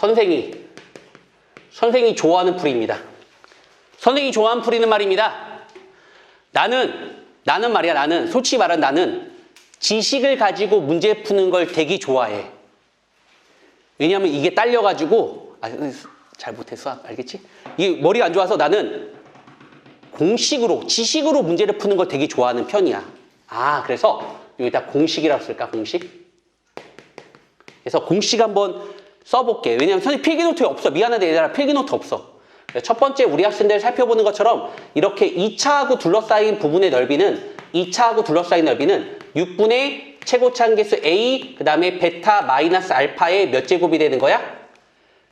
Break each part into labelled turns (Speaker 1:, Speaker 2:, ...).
Speaker 1: 선생이 선생이 좋아하는 풀이입니다. 선생이 좋아하는 풀이는 말입니다. 나는 나는 말이야 나는 솔직히 말하면 나는 지식을 가지고 문제 푸는 걸 되게 좋아해. 왜냐하면 이게 딸려가지고 아, 잘 못했어 알겠지? 이게 머리가 안 좋아서 나는 공식으로 지식으로 문제를 푸는 걸 되게 좋아하는 편이야. 아 그래서 여기다 공식이라고 쓸까 공식? 그래서 공식 한번 써볼게. 왜냐면 선생님 필기노트에 없어. 미안한데 얘들아 필기노트 없어. 첫 번째 우리 학생들 살펴보는 것처럼 이렇게 2차하고 둘러싸인 부분의 넓이는 2차하고 둘러싸인 넓이는 6분의 최고차 한계수 A 그 다음에 베타 마이너스 알파의 몇 제곱이 되는 거야?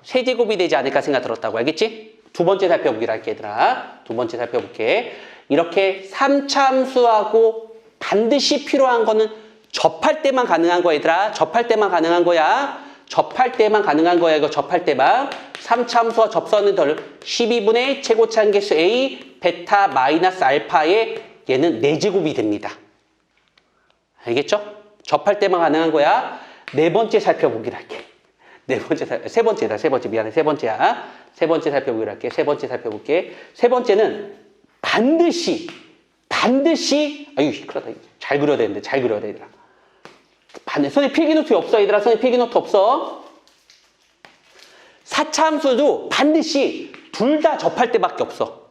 Speaker 1: 세제곱이 되지 않을까 생각 들었다고 알겠지? 두 번째 살펴보기로 할게 얘들아 두 번째 살펴볼게 이렇게 3참수하고 반드시 필요한 거는 접할 때만 가능한 거야 얘들아 접할 때만 가능한 거야 접할 때만 가능한 거야 이거 접할 때만 3참수와 접선은 덜 12분의 최고차 한계수 A 베타 마이너스 알파의 얘는 4제곱이 됩니다 알겠죠? 접할 때만 가능한 거야 네 번째 살펴보기로 할게 네 번째, 살- 세 번째다, 세 번째. 미안해, 세 번째야. 세 번째 살펴보기로 할게. 세 번째 살펴볼게. 세 번째는 반드시, 반드시, 아유, 큰일 났다. 잘 그려야 되는데, 잘 그려야 돼, 얘들 아. 반드시, 손에 필기노트 없어, 얘들아. 손에 필기노트 없어. 사차함수도 반드시 둘 다 접할 때밖에 없어.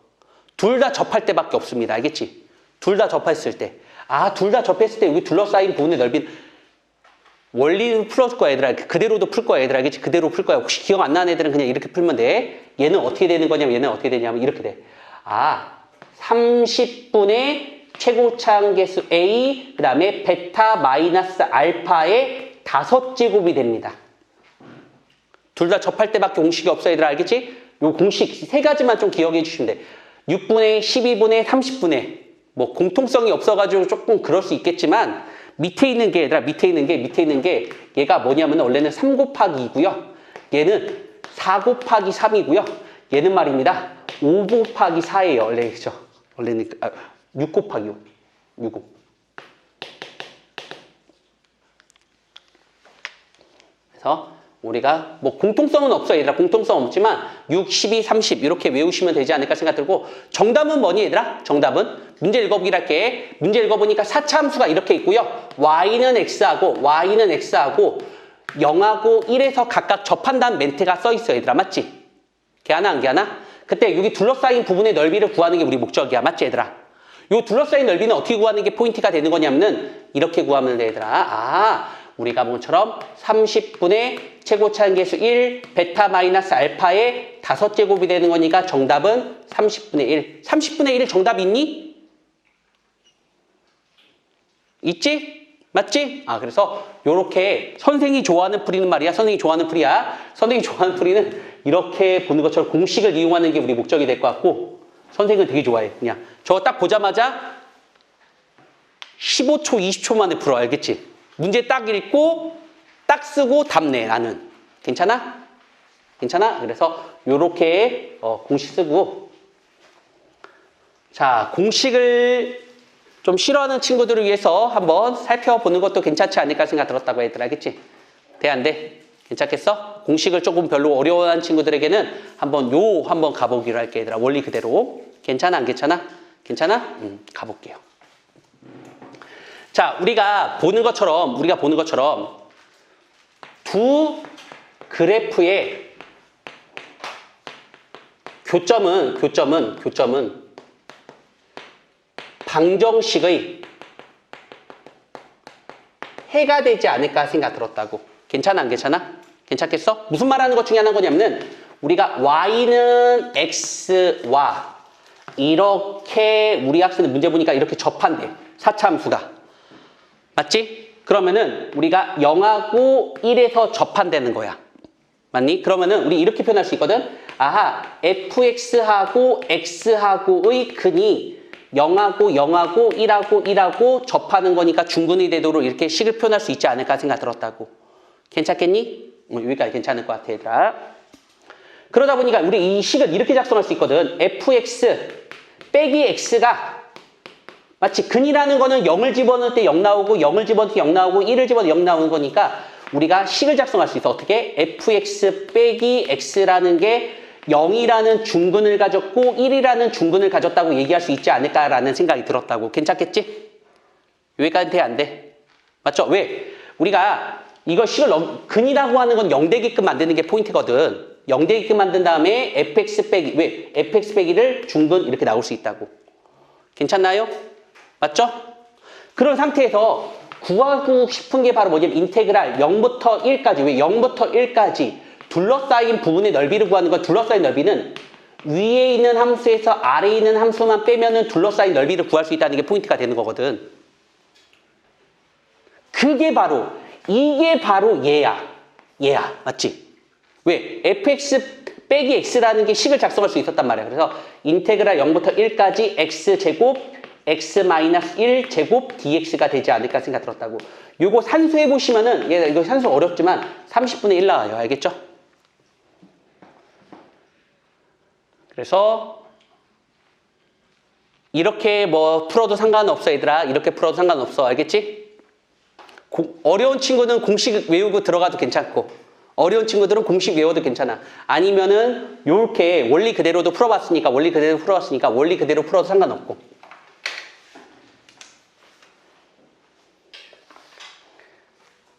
Speaker 1: 둘 다 접할 때밖에 없습니다. 알겠지? 둘 다 접했을 때. 아, 둘 다 접했을 때 여기 둘러싸인 부분의 넓이는 원리는 풀어줄 거야, 얘들아. 그대로도 풀 거야, 얘들아. 알겠지? 그대로 풀 거야. 혹시 기억 안 나는 애들은 그냥 이렇게 풀면 돼. 얘는 어떻게 되는 거냐면, 얘는 어떻게 되냐면, 이렇게 돼. 아, 30분의 최고차 한계수 A, 그 다음에 베타 마이너스 알파의 다섯 제곱이 됩니다. 둘 다 접할 때밖에 공식이 없어, 얘들아. 알겠지? 요 공식 세 가지만 좀 기억해 주시면 돼. 6분의, 12분의, 30분의. 뭐 공통성이 없어가지고 조금 그럴 수 있겠지만, 밑에 있는 게, 얘들아, 밑에 있는 게, 밑에 있는 게, 얘가 뭐냐면 원래는 3 곱하기 2고요. 얘는 4 곱하기 3이고요. 얘는 말입니다. 5 곱하기 4예요. 원래, 그죠? 원래는, 아, 6 곱하기 5. 6 5. 그래서 우리가 뭐 공통성은 없어 얘들아 공통성 없지만 6, 12, 30 이렇게 외우시면 되지 않을까 생각 들고 정답은 뭐니 얘들아? 정답은 문제 읽어보기로 할게 문제 읽어보니까 사차 함수가 이렇게 있고요 y는 x하고 y는 x하고 0하고 1에서 각각 접한다는 멘트가 써 있어 얘들아 맞지? 걔 하나 안 걔 하나? 그때 여기 둘러싸인 부분의 넓이를 구하는 게 우리 목적이야 맞지 얘들아? 요 둘러싸인 넓이는 어떻게 구하는 게 포인트가 되는 거냐면은 이렇게 구하면 돼 얘들아 아 우리가 본 것처럼 30분의 최고차 한계수 1 베타 마이너스 알파의 다섯 제곱이 되는 거니까 정답은 30분의 1 30분의 1 정답 있니? 있지? 맞지? 아 그래서 요렇게 선생이 좋아하는 풀이는 말이야 선생이 좋아하는 풀이야 선생이 좋아하는 풀이는 이렇게 보는 것처럼 공식을 이용하는 게 우리 목적이 될 것 같고 선생은 되게 좋아해 그냥 저거 딱 보자마자 15초 20초 만에 풀어 알겠지? 문제 딱 읽고 딱 쓰고 답내 나는 괜찮아? 괜찮아? 그래서 요렇게 어, 공식 쓰고 자 공식을 좀 싫어하는 친구들을 위해서 한번 살펴보는 것도 괜찮지 않을까 생각 들었다고 얘들아 알겠지? 돼 안 돼? 괜찮겠어? 공식을 조금 별로 어려워하는 친구들에게는 한번 요 한번 가보기로 할게 얘들아 원리 그대로 괜찮아 안 괜찮아? 괜찮아? 음, 가볼게요 자, 우리가 보는 것처럼, 우리가 보는 것처럼 두 그래프의 교점은, 교점은, 교점은 방정식의 해가 되지 않을까 생각 들었다고. 괜찮아, 안 괜찮아? 괜찮겠어? 무슨 말하는 것 중에 하나는 거냐면은 우리가 y는 x와 이렇게 우리 학생들 문제 보니까 이렇게 접한대. 사차함수가. 맞지? 그러면은 우리가 0하고 1에서 접한다는 거야. 맞니? 그러면은 우리 이렇게 표현할 수 있거든. 아하, fx하고 x하고의 근이 0하고 0하고 1하고 1하고 접하는 거니까 중근의 대도로 이렇게 식을 표현할 수 있지 않을까 생각 들었다고. 괜찮겠니? 어, 여기까지 괜찮을 것 같아, 얘들아. 그러다 보니까 우리 이 식을 이렇게 작성할 수 있거든. fx 빼기 x가 마치 근이라는 거는 0을 집어넣을 때 0 나오고 0을 집어넣을 때 0 나오고 1을 집어넣을 때 0 나오는 거니까 우리가 식을 작성할 수 있어. 어떻게? fx 빼기 x라는 게 0이라는 중근을 가졌고 1이라는 중근을 가졌다고 얘기할 수 있지 않을까라는 생각이 들었다고. 괜찮겠지? 여기까지 돼, 안 돼? 맞죠? 왜? 우리가 이거 식을 넘, 근이라고 하는 건 0되게끔 만드는 게 포인트거든. 0되게끔 만든 다음에 fx 빼기, 왜? fx 빼기를 중근 이렇게 나올 수 있다고. 괜찮나요? 맞죠? 그런 상태에서 구하고 싶은 게 바로 뭐냐면 인테그랄 0부터 1까지 왜 0부터 1까지 둘러싸인 부분의 넓이를 구하는 건 둘러싸인 넓이는 위에 있는 함수에서 아래에 있는 함수만 빼면은 둘러싸인 넓이를 구할 수 있다는 게 포인트가 되는 거거든. 그게 바로 이게 바로 얘야. 얘야. 맞지? 왜? fx 빼기 x라는 게 식을 작성할 수 있었단 말이야. 그래서 인테그랄 0부터 1까지 x 제곱 x 마이너스 1 제곱 dx가 되지 않을까 생각 들었다고. 요거 산수해 보시면은 얘 이거 산수 어렵지만 30분의 1 나와요. 알겠죠? 그래서 이렇게 뭐 풀어도 상관없어 얘들아. 이렇게 풀어도 상관없어. 알겠지? 고- 어려운 친구는 공식 외우고 들어가도 괜찮고 어려운 친구들은 공식 외워도 괜찮아. 아니면은 요렇게 원리 그대로도 풀어봤으니까 원리 그대로 풀어봤으니까 원리 그대로 풀어도 상관없고